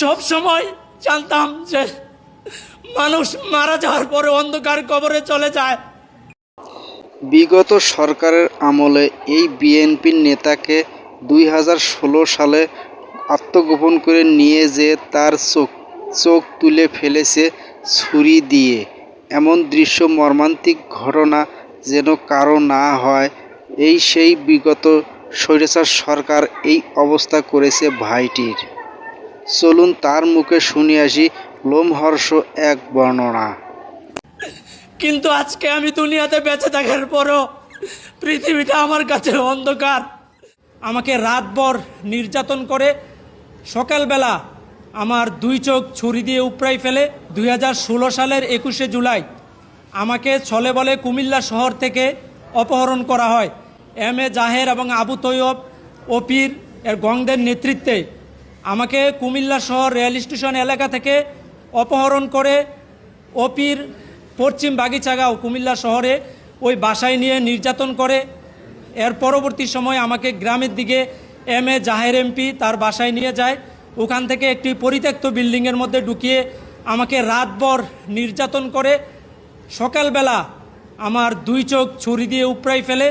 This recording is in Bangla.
সব সময় জানতাম যে মানুষ মারা যাওয়ার পরে অন্ধকার কবরে চলে যায়। বিগত সরকারের আমলে এই বিএনপির নেতাকে দুই হাজার ষোলো সালে আত্মগোপন করে নিয়ে যে তার চোখ চোখ তুলে ফেলেছে ছুরি দিয়ে। এমন দৃশ্য, মর্মান্তিক ঘটনা যেন কারও না হয়, এই সেই বিগত স্বৈরাচার সরকার এই অবস্থা করেছে ভাইটির। চলুন তার মুখে শুনে আসি লোমহর্ষ এক বর্ণনা কিন্তু আজকে আমি দুনিয়াতে বেঁচে থাকার পরও পৃথিবীটা আমার কাছে অন্ধকার। আমাকে রাতভর নির্যাতন করে সকালবেলা আমার দুই চোখ ছুরি দিয়ে উপড়াই ফেলে দুই হাজার ষোলো সালের একুশে জুলাই। আমাকে ছলে বলে কুমিল্লা শহর থেকে অপহরণ করা হয়। এম এ জাহের এবং আবু তৈয়ব, ওপির, এর গংদের নেতৃত্বে আমাকে কুমিল্লা শহর রেল স্টেশন এলাকা থেকে অপহরণ করে ওপির পশ্চিম বাগিচাগাঁও কুমিল্লা শহরে ওই বাসায় নিয়ে নির্যাতন করে। এর পরবর্তী সময় আমাকে গ্রামের দিকে এম এ জাহের এমপি তার বাসায় নিয়ে যায়। ওখান থেকে একটি পরিত্যক্ত বিল্ডিংয়ের মধ্যে ঢুকিয়ে আমাকে রাতভর নির্যাতন করে। সকালবেলা আমার দুই চোখ ছুরি দিয়ে উপড়াই ফেলে।